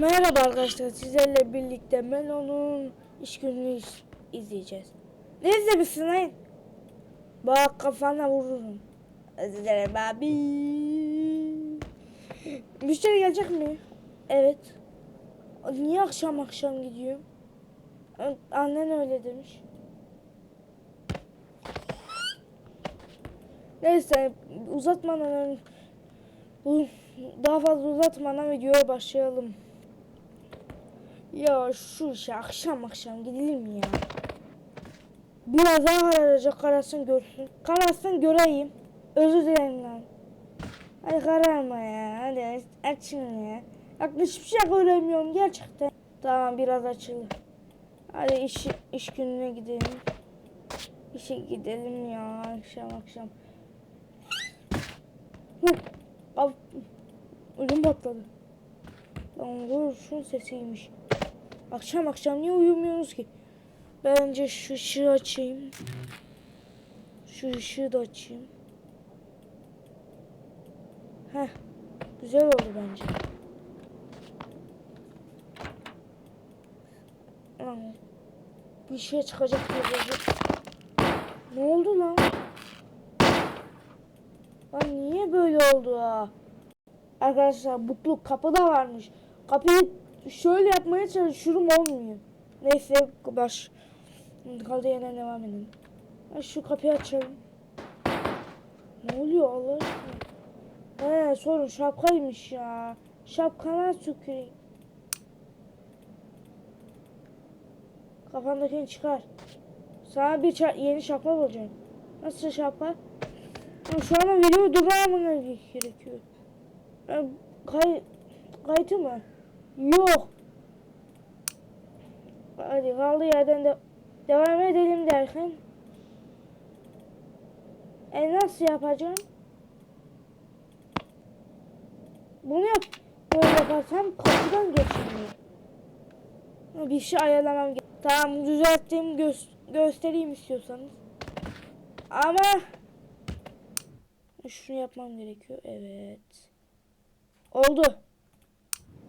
Merhaba arkadaşlar sizlerle birlikte Melon'un iş gününü iz- izleyeceğiz. Ne izlemişsin lan? Bak kafana vururum. Özür dilerim abi. Müşteri gelecek mi? Evet. Niye akşam akşam gidiyorum? Annen öyle demiş. Neyse uzatmadan daha fazla uzatmadan videoya başlayalım. Ya şu işe akşam akşam gidelim ya. Biraz daha kararacak karasın görsün. Karasın göreyim. Özür dilerim lan. Hadi kararma ya. Hadi açın ya. Bak hiçbir şey göremiyorum gerçekten. Tamam biraz açıldı. Hadi iş, iş gününe gidelim. İşe gidelim ya akşam akşam. Av. Ölüm patladı. Lan dur şunun sesiymiş. Akşam akşam niye uyumuyorsunuz ki? Bence şu ışığı açayım. Şu ışığı da açayım. Heh. Güzel oldu bence. Lan. Bir şey çıkacak diye. Ne oldu lan? Lan niye böyle oldu ha? Arkadaşlar butluk kapıda varmış. Kapıyı şöyle yapmaya çalışıyorum olmuyor. Neyse baş kaldı yerine devam edelim. Şu kapıyı açalım. Ne oluyor Allah aşkına? He sorun şapkaymış ya. Şapkana tüküreyim. Kafandakini çıkar. Sana bir yeni şapka bulacağım. Nasıl şapka? Şu an video durmamına gerekiyor. Ya, Kay kayıtı mı? Yok. Hadi kaldığı yerden de devam edelim derken. E nasıl yapacağım? Bunu yap. Böyle yaparsam kapıdan geçmiyor. Bir şey ayarlamam gerek. Tamam düzelttim gö göstereyim istiyorsanız. Ama şunu yapmam gerekiyor. Evet. Oldu.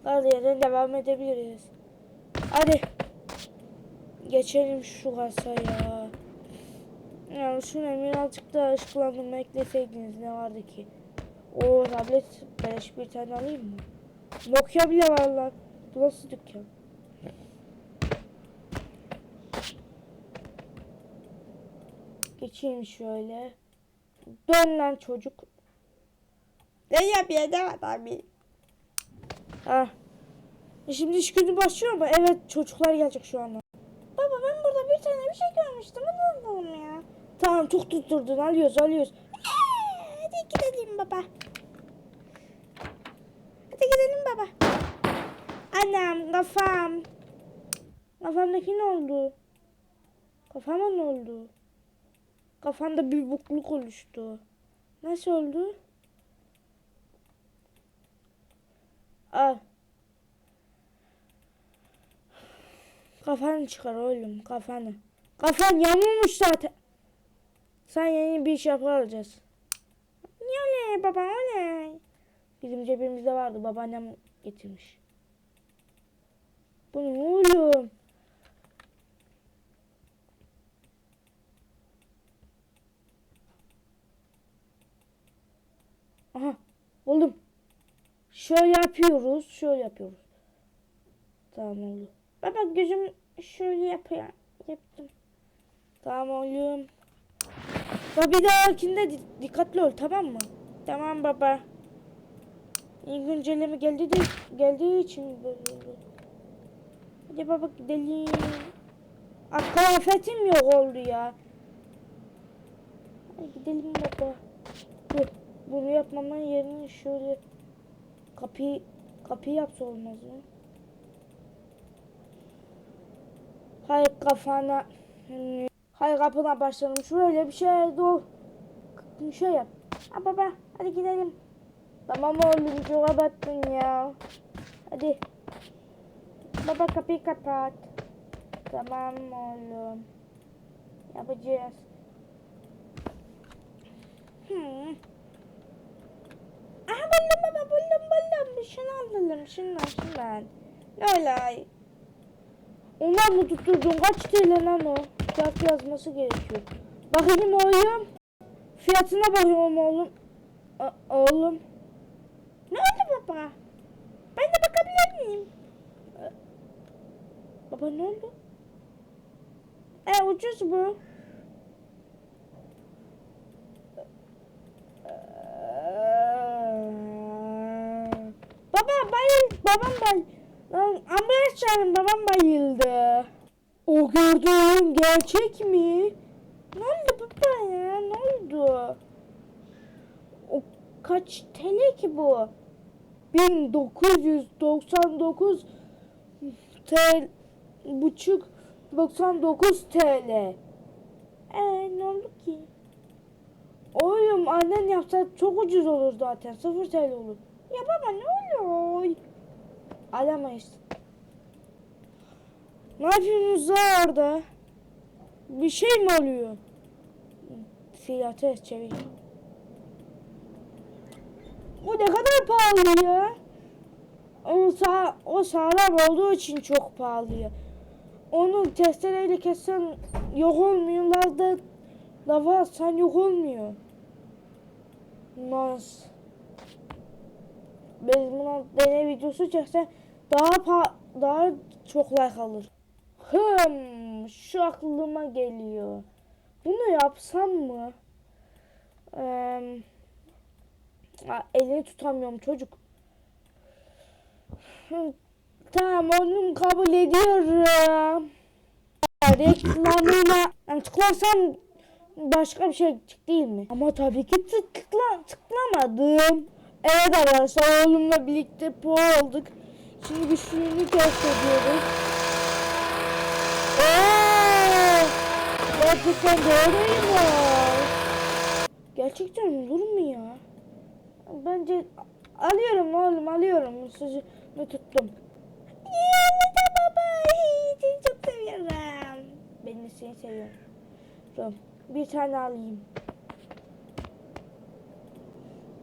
Hadi yerden devam edebiliriz. Hadi. Geçelim şu kasaya. Yani şunu birazcık da ışıklandırma ekleseydiniz ne vardı ki? O tablet beleş bir tane alayım mı? Nokia bile var lan. Bu nasıl dükkan? Geçeyim şöyle. Dön lan çocuk. Ne yapıyor ne var abi? Ha. E Şimdi iş günü başlıyor mu? Evet çocuklar gelecek şu anda. Baba ben burada bir tane bir şey görmüştüm. Hadi alalım ya. Tamam çok tutturdun alıyoruz alıyoruz. Ee, hadi gidelim baba. Hadi gidelim baba. Annem kafam. Kafamdaki ne oldu? Kafama ne oldu? Kafanda bir bukluk oluştu. Nasıl oldu? Al. Kafanı çıkar oğlum kafanı. Kafan yamulmuş zaten. Sen yeni bir alacağız. Niye öyle baba öyle? Bizim cebimizde vardı babaannem getirmiş. Bu ne oğlum? Aha oğlum. Şöyle yapıyoruz. Şöyle yapıyoruz. Tamam oldu. Baba gözüm şöyle yapıyor. Yaptım. Tamam oğlum. Baba bir dahakinde di- dikkatli ol tamam mı? Tamam baba. İyi güncelleme geldi de geldiği için böyle oldu. Hadi baba gidelim. Aa, kıyafetim yok oldu ya. Hadi gidelim baba. Dur. Bunu yapmamın yerine şöyle kapıyı kapıyı yapsa olmaz mı? Hayır kafana Hayır kapına başlayalım. Şöyle bir şey dur. Bir şey yap. Ha baba hadi gidelim. Tamam oğlum çok abarttın ya. Hadi. Baba kapıyı kapat. Tamam oğlum. Yapacağız. Hmm. Aha buldum baba buldum buldum. Şunu alalım şundan şundan. Ne olay? Ondan mı tutturdun? Kaç TL lan o? Fiyat yazması gerekiyor. Bakayım oğlum. Fiyatına bakıyorum oğlum. A- oğlum. Ne oldu baba? Ben de bakabilir miyim? Baba ne oldu? E ucuz bu. Baba bayıl, babam bay. Lan ambulans çağırın babam bayıldı. O gördüğüm gerçek mi? Ne oldu baba ya? Ne oldu? O kaç TL ki bu? 1999 TL buçuk 99 TL. Ee ne oldu ki? Oğlum annen yapsa çok ucuz olur zaten. 0 TL olur. Ya baba ne oluyor? Alamayız. Ne yapıyorsunuz da orada? Bir şey mi oluyor? Fiyatı çevir. Bu ne kadar pahalı ya? O, sağ, o sağlam olduğu için çok pahalı ya. Onu testereyle kessen yok olmuyor. Lazda lava atsan yok olmuyor. Nasıl? Biz buna deney videosu çeksek daha pa daha çok like alır. Hım, şu aklıma geliyor. Bunu yapsam mı? Aa, elini tutamıyorum çocuk. Tamam onu kabul ediyorum. Reklamına yani tıklarsam başka bir şey çık değil mi? Ama tabii ki tıkla, tıklamadım. Evet arkadaşlar oğlumla birlikte pro olduk. Şimdi güçlüğünü test ediyoruz. Ooo! Gerçekten doğruymuş. Gerçekten olur mu ya? Bence alıyorum oğlum alıyorum. Sözümü tuttum. Evet baba. Seni çok seviyorum. Ben de seni seviyorum bir tane alayım.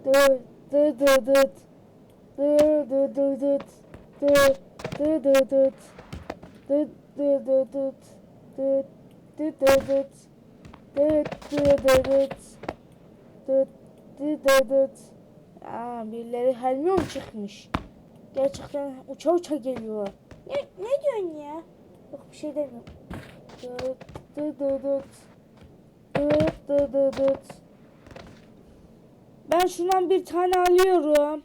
Dı dı dı dıt. Dı dı dı dıt. Dı dı dı dıt. Dı dı dı dıt. Dı dı dı dıt. Dı dı dı dıt. Dı dı dı dıt. Aa birileri helmiyon çıkmış. Gerçekten uça uça geliyor. Ne, ne diyorsun ya? Yok bir şey demiyorum. Dıt. Ben şundan bir tane alıyorum.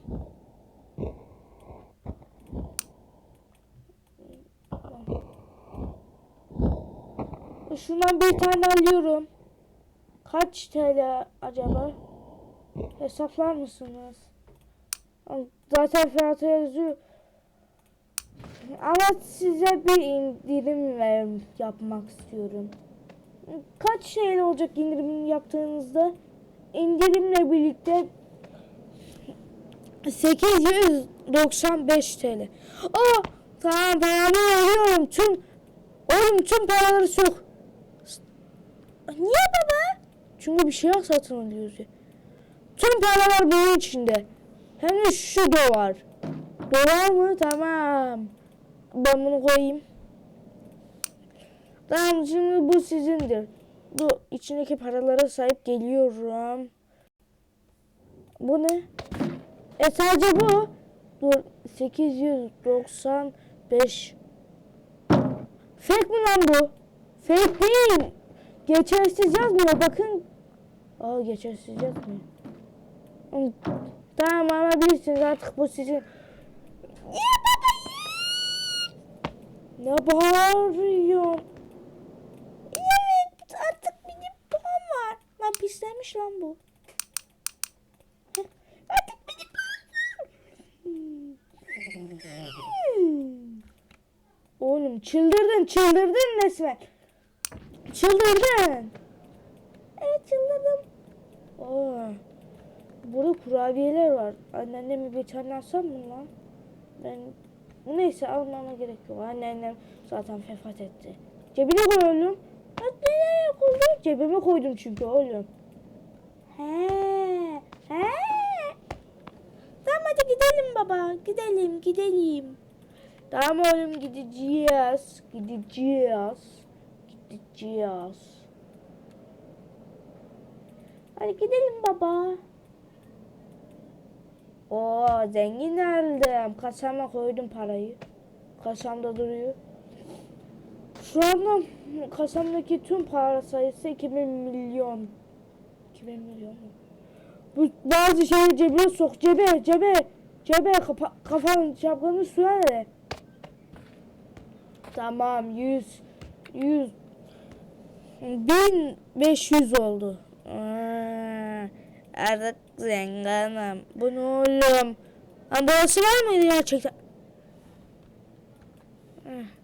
Şundan bir tane alıyorum. Kaç TL acaba? Hesaplar mısınız? Zaten fiyatı yazıyor. Ama size bir indirim yapmak istiyorum. Kaç şey olacak indirim yaptığınızda? İndirimle birlikte 895 TL. Aa, tamam paramı veriyorum. Tüm oğlum tüm paraları sok. Niye baba? Çünkü bir şey yok satın alıyoruz ya. Tüm paralar bunun içinde. Hem de şu dolar. Dolar mı? Tamam. Ben bunu koyayım. Tamam şimdi bu sizindir. Bu içindeki paralara sahip geliyorum. Bu ne? E sadece bu. Dur 895. Fake mi lan bu? Fake değil. Geçersiz yazmıyor bakın. Aa geçersiz yazmıyor. Tamam alabilirsiniz artık bu sizin. Ne bağırıyor? Evet artık benim puan var. Lan pislenmiş lan bu. Artık. Hmm. Oğlum çıldırdın çıldırdın resmen. Çıldırdın. Evet çıldırdım. Aa. Burada kurabiyeler var. Anneanneme bir tane alsam mı lan? Ben neyse almama gerek yok. Anneannem zaten vefat etti. Cebine koy koydun? Cebime koydum çünkü oğlum. He, he. Tamam hadi gidelim baba. Gidelim, gidelim. Tamam oğlum gideceğiz. Gideceğiz. Gideceğiz. Hadi gidelim baba. Oo zengin oldum. Kasama koydum parayı. Kasamda duruyor. Şu anda kasamdaki tüm para sayısı 2000 milyon. 2000 milyon mu? Bu bazı şeyi cebine sok. Cebe, cebe, cebe kapa, kafanın şapkanı suya ne? Tamam 100 100 1500 oldu. Aa, artık zenginim. Bu ne oğlum? Lan burası var mıydı gerçekten? Eh,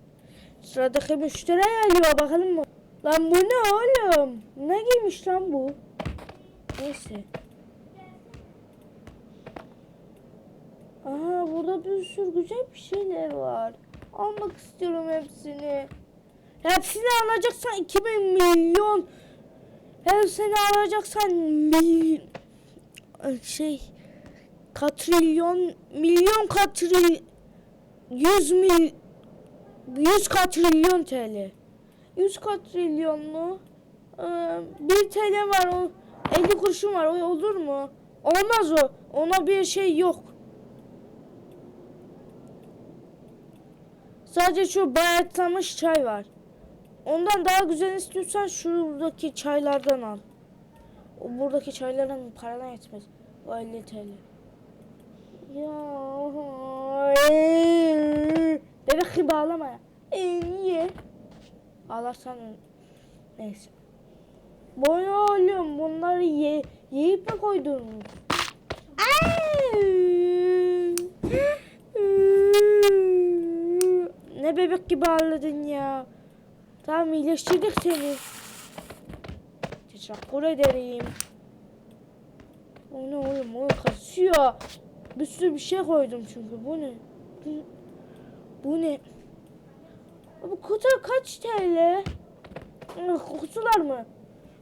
Sıradaki müşteri geliyor bakalım mı? Lan bu ne oğlum? Ne giymiş lan bu? Neyse. Aa burada bir sürü güzel bir şeyler var. Almak istiyorum hepsini. Hepsini alacaksan 2000 milyon. Hepsini alacaksan mil şey katrilyon milyon katril 100 mil 100 katrilyon TL. 100 katrilyon mu? Ee, 1 TL var o 50 kuruşum var o olur mu? Olmaz o. Ona bir şey yok. Sadece şu bayatlamış çay var. Ondan daha güzel istiyorsan şuradaki çaylardan al. Buradaki çayların parana yetmez. O 50 TL. Ya. Bebek gibi ağlama ya. E, niye? Ağlarsan neyse. Ne oğlum? Bunları ye, yiyip mi koydun? Ne bebek gibi ağladın ya. Tamam iyileştirdik seni. Teşekkür ederim. O ne oğlum o kasıyor. Bir sürü bir şey koydum çünkü bu ne? Bu, ne? Bu kutu kaç TL? Kutular mı?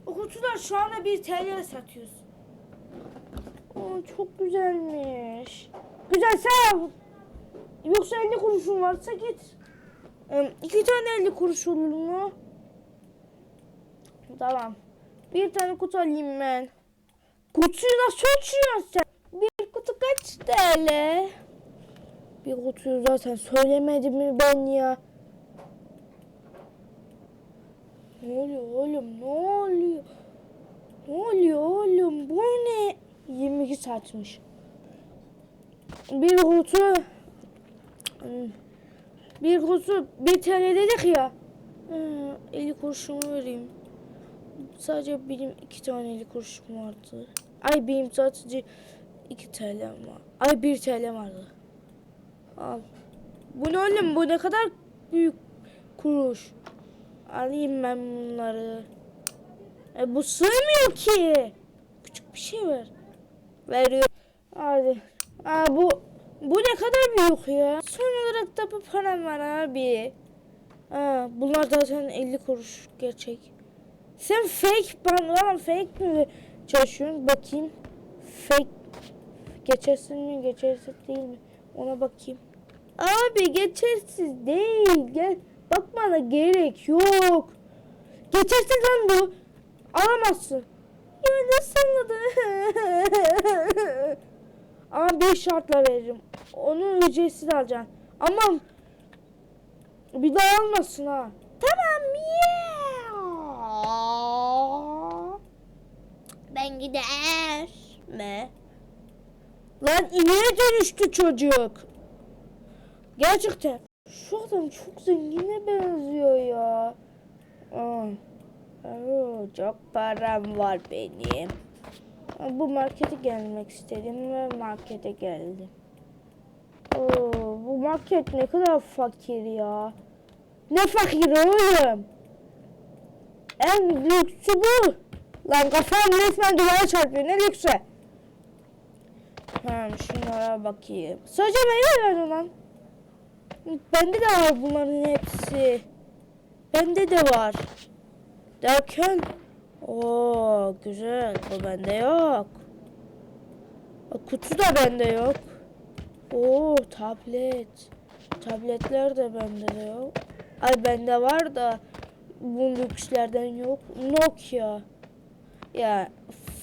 Kutular şu anda 1 TL satıyoruz. Aa, çok güzelmiş. Güzel sağ ol. Yoksa 50 kuruşun varsa git. İki tane 50 kuruş olur mu? Tamam. Bir tane kutu alayım ben. Kutuyu nasıl açıyorsun sen? Bir kutu kaç TL? Bir kutuyu zaten söylemedim mi ben ya? Ne oluyor oğlum? Ne oluyor? Ne oluyor oğlum? Bu ne? 22 saatmiş. Bir kutu bir kutu 1 TL dedik ya. Hmm, 50 kuruşumu vereyim. Sadece benim iki tane 50 kuruşum vardı. Ay benim sadece 2 TL var. Ay 1 TL vardı. Al. Bu ne oğlum? Bu ne kadar büyük kuruş. Alayım ben bunları. E, bu sığmıyor ki. Küçük bir şey ver. Veriyor. Hadi. Aa, bu bu ne kadar büyük ya. Son olarak da bu param var abi. Aa, bunlar zaten 50 kuruş gerçek. Sen fake bana fake mi çalışıyorsun? Bakayım. Fake geçersiz mi geçersiz değil mi? Ona bakayım. Abi geçersiz değil. Gel bakmana gerek yok. Geçersiz lan bu. Alamazsın. Ya nasıl anladın? Ama bir şartla veririm. Onu ücretsiz alacaksın. Ama bir daha almasın ha. Tamam ya. Ben gider. Mi? Lan ineğe dönüştü çocuk. Gerçekten. Şu adam çok zengine benziyor ya. Aa. Çok param var benim. Bu markete gelmek istedim ve markete geldim. Oo, bu market ne kadar fakir ya. Ne fakir oğlum? En lüksü bu. Lan kafam resmen duvara çarpıyor. Ne lüksü? Tamam şunlara bakayım. Sadece meyve ver lan. Bende de var bunların hepsi. Bende de var. Derken Oo güzel. Bu bende yok. O, kutu da bende yok. Oo tablet. tabletler de bende de yok. Ay bende var da bu lükslerden yok. Nokia. Ya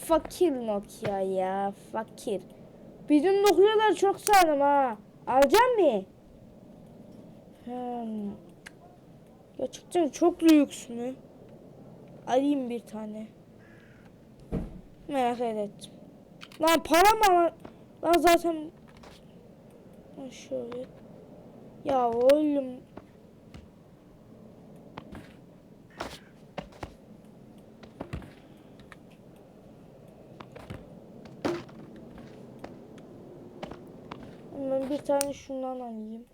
fakir Nokia ya fakir. Bizim Nokia'lar çok sağlam ha. Alacak mı? Hmm. Gerçekten çok lüks mü? Alayım bir tane. Merak ettim. Lan para mı? Lan, lan zaten şöyle. Ya oğlum. Ben bir tane şundan alayım.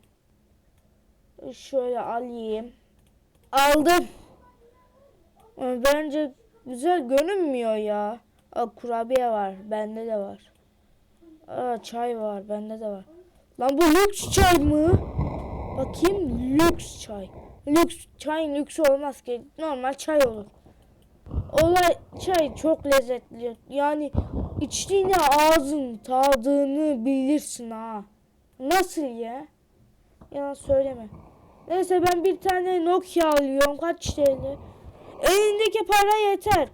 Şöyle alayım. Aldım. Ama Bence güzel görünmüyor ya. Aa, kurabiye var. Bende de var. Aa, çay var. Bende de var. Lan bu lüks çay mı? Bakayım lüks çay. Lüks çay lüks olmaz ki. Normal çay olur. Olay çay çok lezzetli. Yani içtiğinde ağzın tadını bilirsin ha. Nasıl ya? Yalan söyleme. Neyse ben bir tane Nokia alıyorum. Kaç TL? Elindeki para yeter.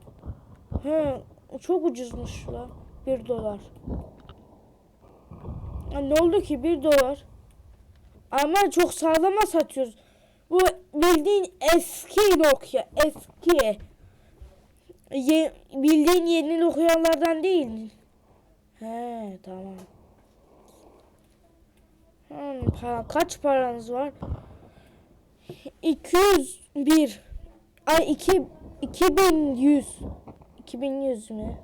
He, çok ucuzmuş la. 1 dolar. Ya ne oldu ki 1 dolar? Ama çok sağlama satıyoruz. Bu bildiğin eski Nokia. Eski. Ye, bildiğin yeni Nokia'lardan değil. He tamam. Hmm, para, kaç paranız var? 201. Ay 2 2100. 2100 mü?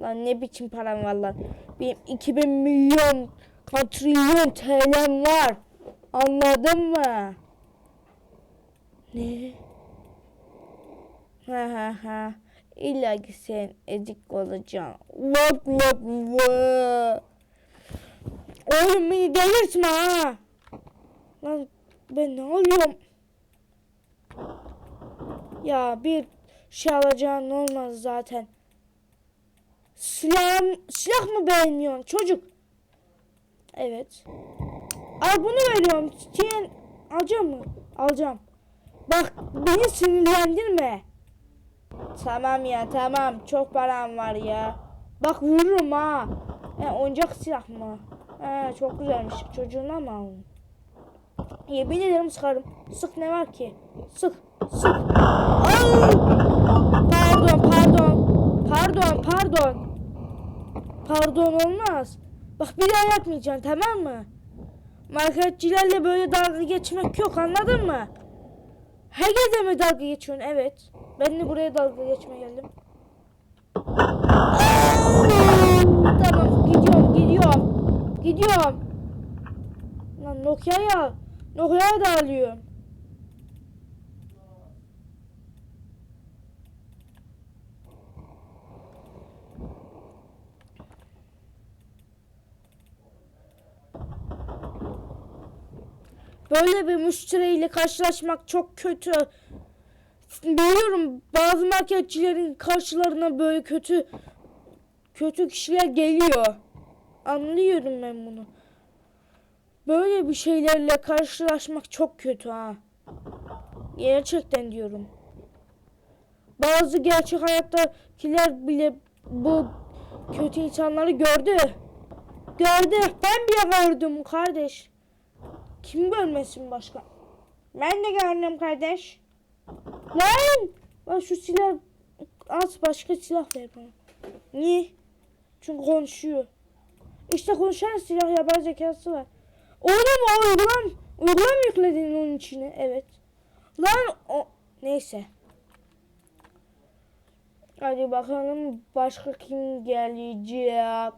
Lan ne biçim param var lan? Benim 2000 milyon katrilyon TL'm var. Anladın mı? Ne? Ha ha ha. İlla ki sen ezik olacaksın. Vak vak vak. Oğlum beni delirtme ha. Lan ben ne oluyorum? Ya bir şey alacağın olmaz zaten. Silah, silah mı beğenmiyorsun çocuk? Evet. Al bunu veriyorum. Sen alacağım mı? Alacağım. Bak beni sinirlendirme. Tamam ya tamam. Çok param var ya. Bak vururum ha. E, oyuncak silah mı? He, çok güzelmiş. Çocuğuna mı aldın? Yemin ederim sıkarım. Sık ne var ki? Sık. Sık. Ay! Pardon pardon. Pardon pardon. Pardon olmaz. Bak bir daha yapmayacaksın tamam mı? Marketçilerle böyle dalga geçmek yok anladın mı? Herkese mi dalga geçiyorsun? Evet. Ben de buraya dalga geçmeye geldim. tamam gidiyorum gidiyorum. Gidiyorum. Lan Nokia'ya Nokia'ya da alıyorum. Böyle bir müşteriyle karşılaşmak çok kötü. Biliyorum bazı marketçilerin karşılarına böyle kötü kötü kişiler geliyor. Anlıyorum ben bunu. Böyle bir şeylerle karşılaşmak çok kötü ha. Gerçekten diyorum. Bazı gerçek hayattakiler bile bu kötü insanları gördü. Gördü. Ben bile gördüm kardeş. Kim görmesin başka? Ben de gördüm kardeş. Lan! Lan şu silah az başka silah ver bana. Niye? Çünkü konuşuyor. İşte konuşan silah yapay zekası var. Oğlum o uygulam, uygulam yükledin onun içine. Evet. Lan o... Neyse. Hadi bakalım başka kim gelecek?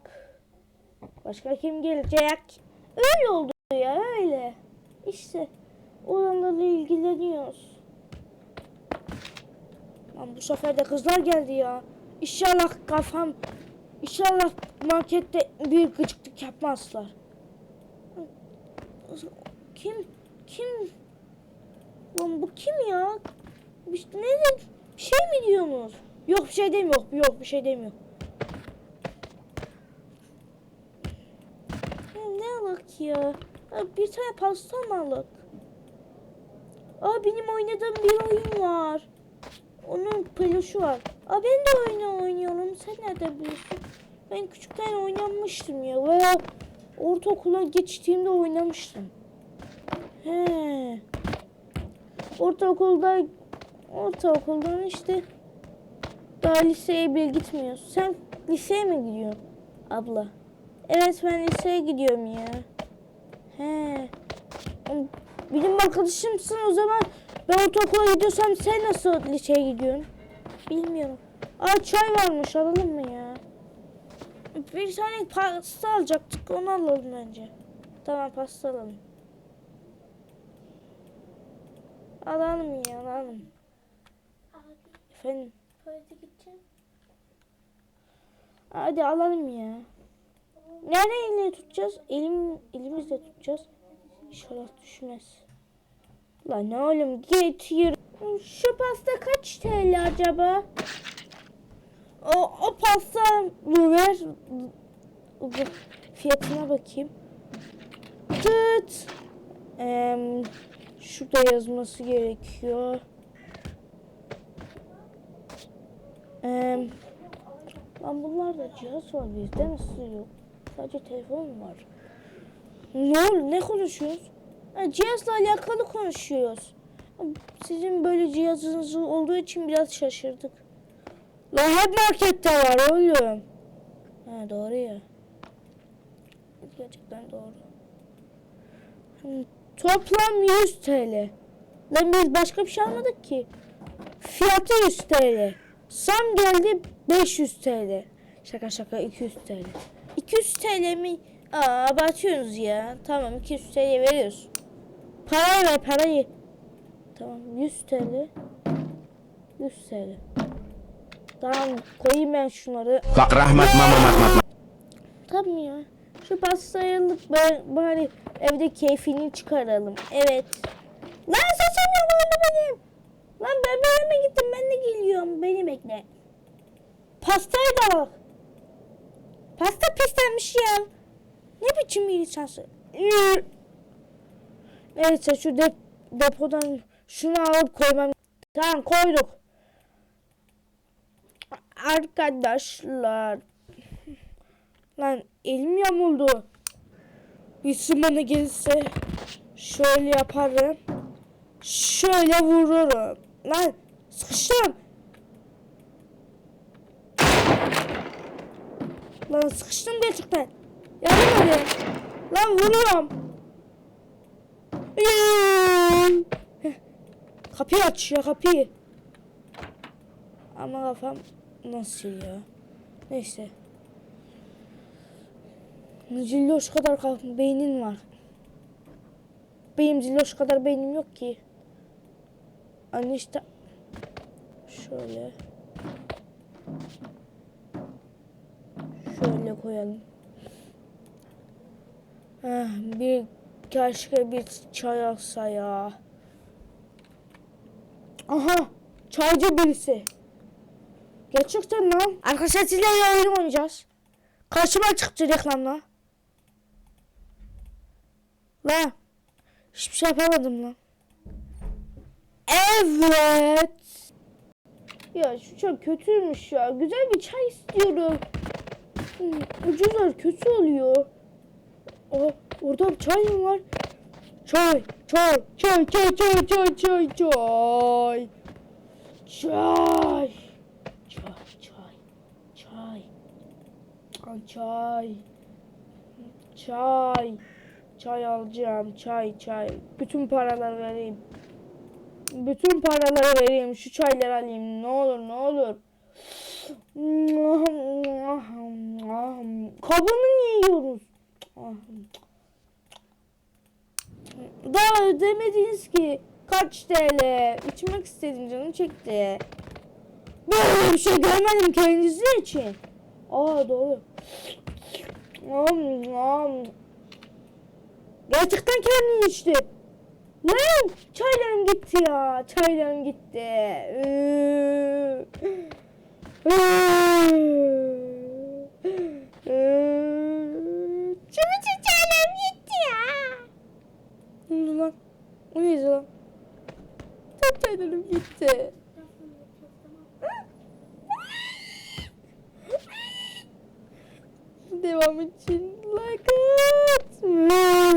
Başka kim gelecek? Öyle oldu ya öyle. İşte olanlarla ilgileniyoruz. Lan bu sefer de kızlar geldi ya. İnşallah kafam İnşallah markette bir gıcıklık yapmazlar. Kim? Kim? Lan bu kim ya? Bir, ne bir şey mi diyorsunuz? Yok bir şey demiyor. Yok bir şey demiyor. Ne alak ya? Bir tane pasta mı alak? Aa benim oynadığım bir oyun var. Onun peluşu var. Aa ben de oyunu oynuyorum. Sen nereden biliyorsun? Ben küçükken oynamıştım ya. Veya ortaokula geçtiğimde oynamıştım. He. Ortaokulda ortaokuldan işte daha liseye bile gitmiyorsun. Sen liseye mi gidiyorsun abla? Evet ben liseye gidiyorum ya. He. Benim arkadaşımsın o zaman ben ortaokula gidiyorsam sen nasıl liseye gidiyorsun? Bilmiyorum. Aa çay varmış alalım mı ya? Bir tane pasta alacaktık onu alalım bence. Tamam pasta alalım. Alalım ya alalım. Abi Efendim. tuvalete gideceğim. Hadi alalım ya. Nereyle tutacağız? Elim, elimizle tutacağız. İnşallah düşmez. Lan ne oğlum getir. Şu pasta kaç TL acaba? O, o pasta ver. Fiyatına bakayım. Tıt. Em, şurada yazması gerekiyor. Em, Lan bunlarda cihaz var bizde nasıl yok? Sadece telefon var. Ne ol ne konuşuyoruz? Ha, cihazla alakalı konuşuyoruz. Sizin böyle cihazınız olduğu için biraz şaşırdık. Lan hep markette var oğlum. Ha doğru ya. Gerçekten doğru. Toplam 100 TL. Lan biz başka bir şey almadık ki. Fiyatı 100 TL. Sam geldi 500 TL. Şaka şaka 200 TL. 200 TL mi? Aa abartıyorsunuz ya. Tamam 200 TL veriyoruz. Parayı ver parayı. Tamam 100 TL. 100 TL. Tamam koyayım ben şunları. Bak rahmat mama mat mat. Tamam ya. Şu pastayı alıp bari, evde keyfini çıkaralım. Evet. Lan saçım yok orada benim. Lan ben bebeğime gittim ben de geliyorum. Beni bekle. Pastayı da bak. Pasta pislenmiş ya. Ne biçim bir insansın? Neyse şu dep depodan şunu alıp koymam. Tamam koyduk. Arkadaşlar. Lan elim yamuldu. Bir sımana gelirse şöyle yaparım. Şöyle vururum. Lan sıkıştım. Lan sıkıştım gerçekten. Yardım edin. Lan vururum. Kapıyı aç ya kapıyı. Ama kafam nasıl ya? Neyse. Zilloş kadar beynin var. Benim zilloş kadar beynim yok ki. Anne işte şöyle şöyle koyalım. Ah, bir keşke bir çay alsa ya. Aha çaycı birisi. Gerçekten lan. Arkadaşlar sizle oyun oynayacağız. Karşıma çıktı reklamla. Lan. Hiçbir şey yapamadım lan. Evet. Ya şu çay kötüymüş ya. Güzel bir çay istiyorum. Hmm, Ucuzlar kötü oluyor. Aa, orada bir çay mı var? Çay, çay, çay, çay, çay, çay, çay, çay. Çay. Çay, çay, çay. Çay. Çay. Çay alacağım. Çay, çay. Bütün paraları vereyim. Bütün paraları vereyim. Şu çayları alayım. Ne olur, ne olur. Kabını yiyoruz? Daha ödemediniz ki. Kaç TL? İçmek istedim canım çekti. Böyle bir şey görmedim kendisi için. Aa doğru. Am, am. Gerçekten kendini içti. Lan çaylarım gitti ya. Çaylarım gitti. Iıı. Çabuk çaylarım gitti ya. neyse lan. Çok canım gitti. Biraz sonra yapacağız tamam mı? Devam için like at.